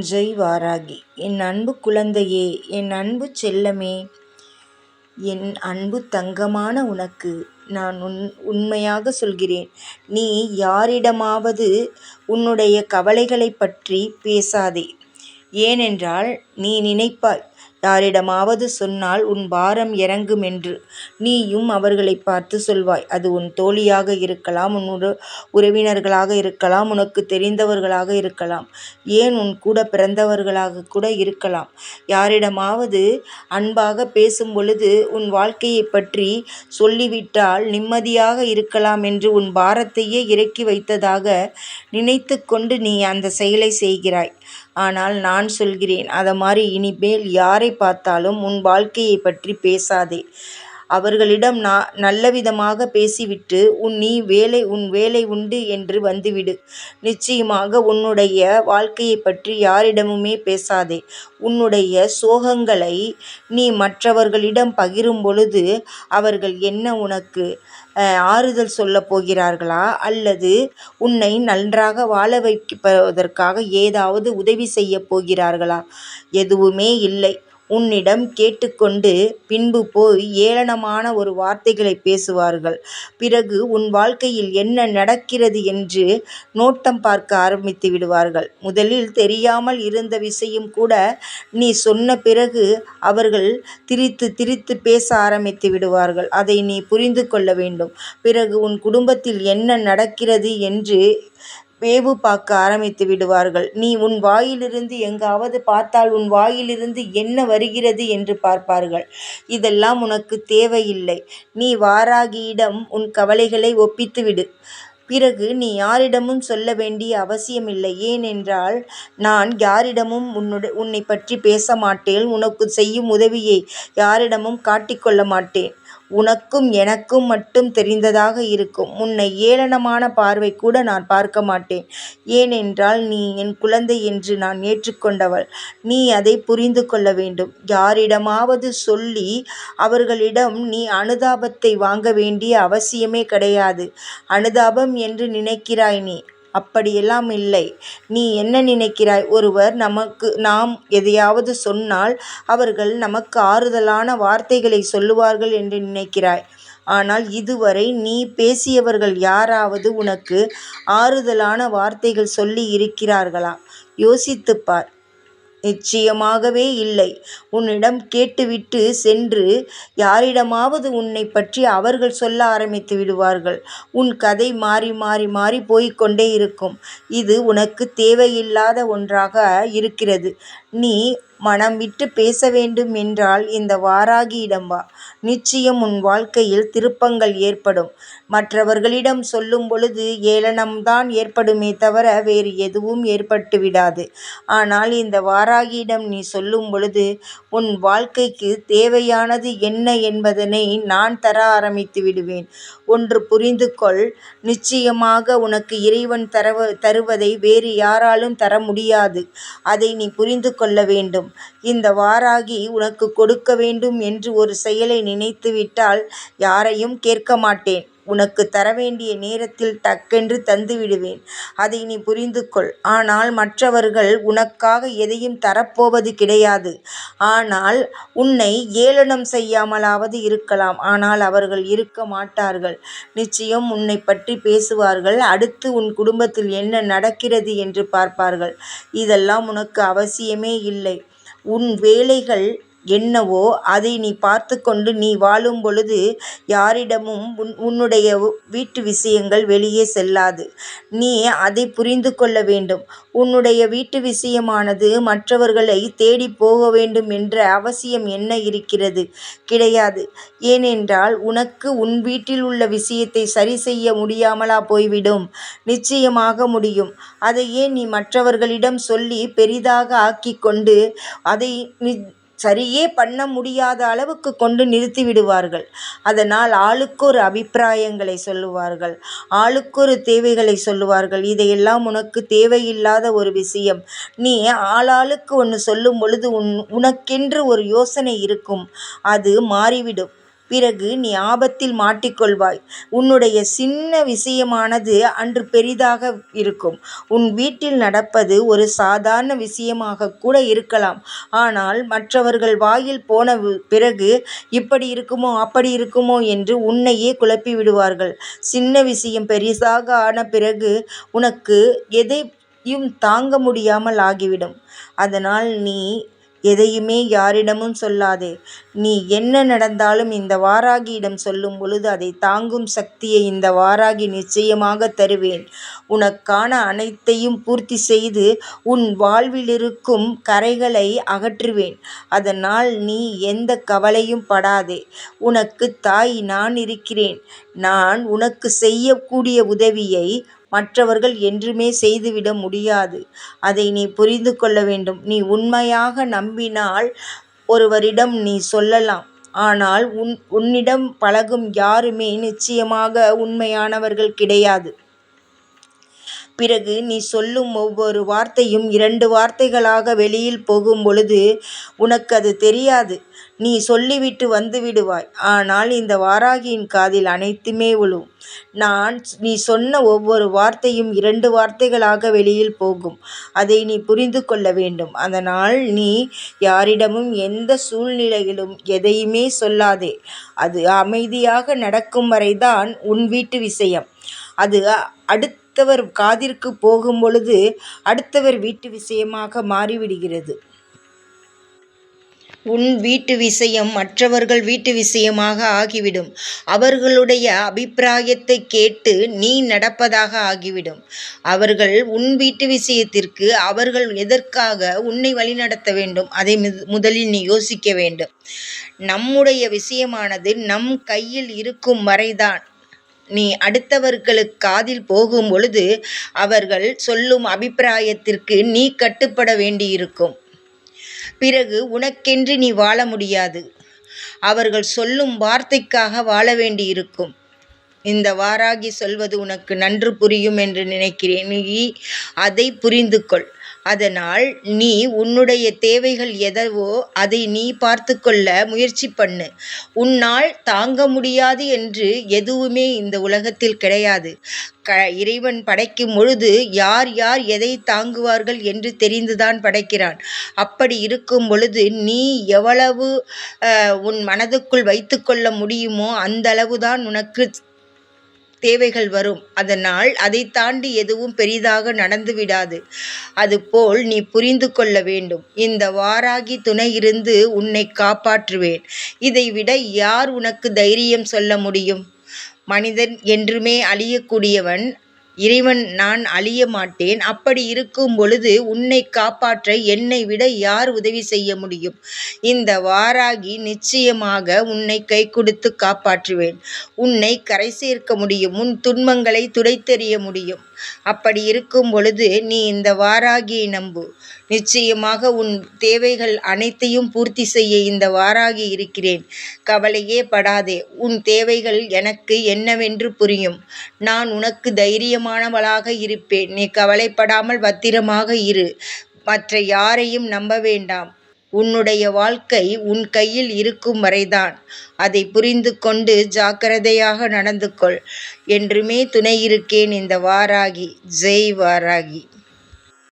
ஜெய் வாராகி என் அன்பு குழந்தையே என் அன்பு செல்லமே என் அன்பு தங்கமான உனக்கு நான் உன் உண்மையாக சொல்கிறேன். நீ யாரிடமாவது உன்னுடைய கவலைகளை பற்றி பேசாதே. ஏனென்றால் நீ நினைப்பாய் யாரிடமாவது சொன்னால் உன் பாரம் இறங்கும் என்று நீயும் அவர்களை பார்த்து சொல்வாய். அது உன் தோழியாக இருக்கலாம் உன் உற உறவினர்களாக இருக்கலாம் உனக்கு தெரிந்தவர்களாக இருக்கலாம் ஏன் உன் கூட பிறந்தவர்களாக கூட இருக்கலாம். யாரிடமாவது அன்பாக பேசும் பொழுது உன் வாழ்க்கையை பற்றி சொல்லிவிட்டால் நிம்மதியாக இருக்கலாம் என்று உன் பாரத்தையே இறக்கி வைத்ததாக நினைத்து கொண்டு நீ அந்த செயலை செய்கிறாய். ஆனால் நான் சொல்கிறேன் அதை மாதிரி இனிமேல் யாரை பார்த்தாலும் உன் வாழ்க்கையை பற்றி பேசாதே. அவர்களிடம் நா நல்ல விதமாக பேசிவிட்டு உன் நீ வேலை உன் வேலை உண்டு என்று வந்துவிடு. நிச்சயமாக உன்னுடைய வாழ்க்கையை பற்றி யாரிடமுமே பேசாதே. உன்னுடைய சோகங்களை நீ மற்றவர்களிடம் பகிரும் பொழுது அவர்கள் என்ன உனக்கு ஆறுதல் சொல்லப் போகிறார்களா? அல்லது உன்னை நன்றாக வாழ வைப்பதற்காக ஏதாவது உதவி செய்யப் போகிறார்களா? எதுவுமே இல்லை. உன்னிடம் கேட்டுக்கொண்டு பின்பு போய் ஏளனமான ஒரு வார்த்தைகளை பேசுவார்கள். பிறகு உன் வாழ்க்கையில் என்ன நடக்கிறது என்று நோட்டம் பார்க்க ஆரம்பித்து விடுவார்கள். முதலில் தெரியாமல் இருந்த விஷயம் கூட நீ சொன்ன பிறகு அவர்கள் திரித்து திரித்து பேச ஆரம்பித்து விடுவார்கள். அதை நீ புரிந்து கொள்ள வேண்டும். பிறகு உன் குடும்பத்தில் என்ன நடக்கிறது என்று வேவு பார்க்க ஆரம்பித்து விடுவார்கள். நீ உன் வாயிலிருந்து எங்காவது பார்த்தால் உன் வாயிலிருந்து என்ன வருகிறது? என்று பார்ப்பார்கள். இதெல்லாம் உனக்கு தேவையில்லை. நீ வாராகியிடம் உன் கவலைகளை ஒப்பித்து விடு பிறகு நீ யாரிடமும் சொல்ல வேண்டிய அவசியமில்லை. ஏனென்றால் நான் யாரிடமும் உன்னுடைய உன்னை பற்றி பேச மாட்டேன். உனக்கு செய்யும் உதவியை யாரிடமும் காட்டிக்கொள்ள மாட்டேன். உனக்கும் எனக்கும் மட்டும் தெரிந்ததாக இருக்கும். உன்னை ஏளனமான பார்வை கூட நான் பார்க்க மாட்டேன். ஏனென்றால் நீ என் குழந்தை என்று நான் ஏற்றுக்கொண்டவள். நீ அதை புரிந்து கொள்ள வேண்டும். யாரிடமாவது சொல்லி அவர்களிடம் நீ அனுதாபத்தை வாங்க வேண்டிய அவசியமே கிடையாது. அனுதாபம் என்று நினைக்கிறாய் நீ. அப்படியெல்லாம் இல்லை. நீ என்ன நினைக்கிறாய்? ஒருவர் நமக்கு நாம் எதையாவது சொன்னால் அவர்கள் நமக்கு ஆறுதலான வார்த்தைகளை சொல்லுவார்கள் என்று நினைக்கிறாய். ஆனால் இதுவரை நீ பேசியவர்கள் யாராவது உனக்கு ஆறுதலான வார்த்தைகள் சொல்லி இருக்கிறார்களா? யோசித்துப் பார். நிச்சயமாகவே இல்லை. உன்னிடம் கேட்டுவிட்டு சென்று யாரிடமாவது உன்னை பற்றி அவர்கள் சொல்ல ஆரம்பித்து விடுவார்கள். உன் கதை மாறி மாறி மாறி போய்க்கொண்டே இருக்கும். இது உனக்கு தேவையில்லாத ஒன்றாக இருக்கிறது. நீ மனம் விட்டு பேச வேண்டும் என்றால் இந்த வாராகியிடம் வா. நிச்சயம் உன் வாழ்க்கையில் திருப்பங்கள் ஏற்படும். மற்றவர்களிடம் சொல்லும் பொழுது ஏளனம்தான் ஏற்படுமே தவிர வேறு எதுவும் ஏற்பட்டு விடாது. ஆனால் இந்த வாராகியிடம் நீ சொல்லும் பொழுது உன் வாழ்க்கைக்கு தேவையானது என்ன என்பதனை நான் தர ஆரம்பித்து விடுவேன். ஒன்று புரிந்து கொள். நிச்சயமாக உனக்கு இறைவன் தரவ தருவதை வேறு யாராலும் தர முடியாது. அதை நீ புரிந்து கொள்ள வேண்டும். இந்த வாராகி உனக்கு கொடுக்க வேண்டும் என்று ஒரு செயலை நினைத்துவிட்டால் யாரையும் கேட்க மாட்டேன். உனக்கு தர வேண்டிய நேரத்தில் டக்கென்று தந்துவிடுவேன் அதை நீ புரிந்து கொள். ஆனால் மற்றவர்கள் உனக்காக எதையும் தரப்போவது கிடையாது. ஆனால் உன்னை ஏளனம் செய்யாமலாவது இருக்கலாம். ஆனால் அவர்கள் இருக்க மாட்டார்கள். நிச்சயம் உன்னை பற்றி பேசுவார்கள். அடுத்து உன் குடும்பத்தில் என்ன நடக்கிறது என்று பார்ப்பார்கள். இதெல்லாம் உனக்கு அவசியமே இல்லை. உன் வேலைகள் என்னவோ அதை நீ பார்த்து கொண்டு நீ வாழும் பொழுது யாரிடமும் உன் உன்னுடைய வீட்டு விஷயங்கள் வெளியே செல்லாது. நீ அதை புரிந்து கொள்ள வேண்டும். உன்னுடைய வீட்டு விஷயமானது மற்றவர்களை தேடி போக வேண்டும் என்ற அவசியம் என்ன இருக்கிறது? கிடையாது. ஏனென்றால் உனக்கு உன் வீட்டில் உள்ள விஷயத்தை சரி செய்ய முடியாமலா போய்விடும். நிச்சயமாக முடியும். அதையே நீ மற்றவர்களிடம் சொல்லி பெரிதாக ஆக்கி கொண்டு அதை சரியே பண்ண முடியாத அளவுக்கு கொண்டு நிறுத்தி விடுவார்கள். அதனால் ஆளுக்கொரு அபிப்பிராயங்களை சொல்லுவார்கள். ஆளுக்கொரு தேவைகளை சொல்லுவார்கள். இதையெல்லாம் உனக்கு தேவையில்லாத ஒரு விஷயம். நீ ஆளாளுக்கு ஒன்று சொல்லும் பொழுது உன் உனக்கென்று ஒரு யோசனை இருக்கும். அது மாறிவிடும். பிறகு நீ ஆபத்தில் மாட்டிக்கொள்வாய். உன்னுடைய சின்ன விஷயமானது அன்று பெரிதாக இருக்கும். உன் வீட்டில் நடப்பது ஒரு சாதாரண விஷயமாக கூட இருக்கலாம். ஆனால் மற்றவர்கள் வாயில் போன பிறகு இப்படி இருக்குமோ அப்படி இருக்குமோ என்று உன்னையே குழப்பி விடுவார்கள் சின்ன விஷயம் பெரிசாக ஆன பிறகு உனக்கு எதையும் தாங்க முடியாமல் ஆகிவிடும். அதனால் நீ எதையுமே யாரிடமும் சொல்லாதே. நீ என்ன நடந்தாலும் இந்த வாராகியிடம் சொல்லும் பொழுது அதை தாங்கும் சக்தியை இந்த வாராகி நிச்சயமாக தருவேன். உனக்கான அனைத்தையும் பூர்த்தி செய்து உன் வாழ்விலிருக்கும் கரைகளை அகற்றுவேன். அதனால் நீ எந்த கவலையும் படாதே. உனக்கு தாய் நான் இருக்கிறேன். நான் உனக்கு செய்யக்கூடிய உதவியை மற்றவர்கள் என்றுமே செய்துவிட முடியாது. அதை நீ புரிந்து கொள்ள வேண்டும். நீ உண்மையாக நம்பினால் ஒருவரிடம் நீ சொல்லலாம். ஆனால் உன் உன்னிடம் பழகும் யாருமே நிச்சயமாக உண்மையானவர்கள் கிடையாது. பிறகு நீ சொல்லும் ஒவ்வொரு வார்த்தையும் இரண்டு வார்த்தைகளாக வெளியில் போகும் பொழுது உனக்கு அது தெரியாது. நீ சொல்லிவிட்டு வந்துவிடுவாய். ஆனால் இந்த வாராகியின் காதில் அனைத்துமே விழும். நான் நீ சொன்ன ஒவ்வொரு வார்த்தையும் இரண்டு வார்த்தைகளாக வெளியில் போகும். அதை நீ புரிந்து கொள்ள வேண்டும். அதனால் நீ யாரிடமும் எந்த சூழ்நிலையிலும் எதையுமே சொல்லாதே. அது அமைதியாக நடக்கும் வரைதான் உன் வீட்டு விஷயம். அது அடுத்த அடுத்தவர் காதிற்கு போகும் பொழுது அடுத்தவர் வீட்டு விஷயமாக மாறிவிடுகிறது. உன் வீட்டு விஷயம் மற்றவர்கள் வீட்டு விஷயமாக ஆகிவிடும். அவர்களுடைய அபிப்பிராயத்தைக் கேட்டு நீ நடப்பதாக ஆகிவிடும். அவர்கள் உன் வீட்டு விஷயத்திற்கு அவர்கள் எதற்காக உன்னை வழிநடத்த வேண்டும்? அதை முதலில் நீ யோசிக்க வேண்டும். நம்முடைய விஷயமானது நம் கையில் இருக்கும் வரைதான். நீ அடுத்தவர்களுக்கு காதில் போகும் பொழுது அவர்கள் சொல்லும் அபிப்பிராயத்திற்கு நீ கட்டுப்பட வேண்டியிருக்கும். பிறகு உனக்கென்று நீ வாழ முடியாது. அவர்கள் சொல்லும் வார்த்தைக்காக வாழ வேண்டியிருக்கும். இந்த வாராகி சொல்வது உனக்கு நன்று புரியும் என்று நினைக்கிறேன். நீ அதை புரிந்து கொள். அதனால் நீ உன்னுடைய தேவைகள் எதுவோ அதை நீ பார்த்து கொள்ள முயற்சி பண்ணு. உன்னால் தாங்க முடியாது என்று எதுவுமே இந்த உலகத்தில் கிடையாது. க இறைவன் படைக்கும் பொழுது யார் யார் எதை தாங்குவார்கள் என்று தெரிந்துதான் படைக்கிறான். அப்படி இருக்கும் பொழுது நீ எவ்வளவு உன் மனதுக்குள் வைத்துக் கொள்ள முடியுமோ தான் உனக்கு தேவைகள் வரும். அதனால் அதை தாண்டி எதுவும் பெரிதாக நடந்துவிடாது. அதுபோல் நீ புரிந்து கொள்ள வேண்டும். இந்த வாராகி துணை இருந்து உன்னை காப்பாற்றுவேன். இதைவிட யார் உனக்கு தைரியம் சொல்ல முடியும்? மனிதன் என்றுமே அழியக்கூடியவன். இறைவன் நான் அழிய மாட்டேன். அப்படி இருக்கும் பொழுது உன்னை காப்பாற்ற என்னை விட யார் உதவி செய்ய முடியும்? இந்த வாராகி நிச்சயமாக உன்னைக் கைகொடுத்துக் காப்பாற்றுவேன். உன்னை கரை சேர்க்க முடியும். உன் துன்பங்களைத் துடைத்தெறிய முடியும். அப்படி இருக்கும் பொழுது நீ இந்த வாராகியை நம்பு. நிச்சயமாக உன் தேவைகள் அனைத்தையும் பூர்த்தி செய்ய இந்த வாராகி இருக்கிறேன். கவலையே படாதே. உன் தேவைகள் எனக்கு என்னவென்று புரியும். நான் உனக்கு தைரியமானவளாக இருப்பேன். நீ கவலைப்படாமல் பத்திரமாக இரு. மற்ற யாரையும் நம்ப வேண்டாம். உன்னுடைய வாழ்க்கை உன் கையில் இருக்கும் வரைதான். அதை புரிந்து கொண்டு ஜாக்கிரதையாக நடந்து கொள். என்றுமே துணை இருக்கேன் இந்த வாராகி. ஜெய் வாராகி.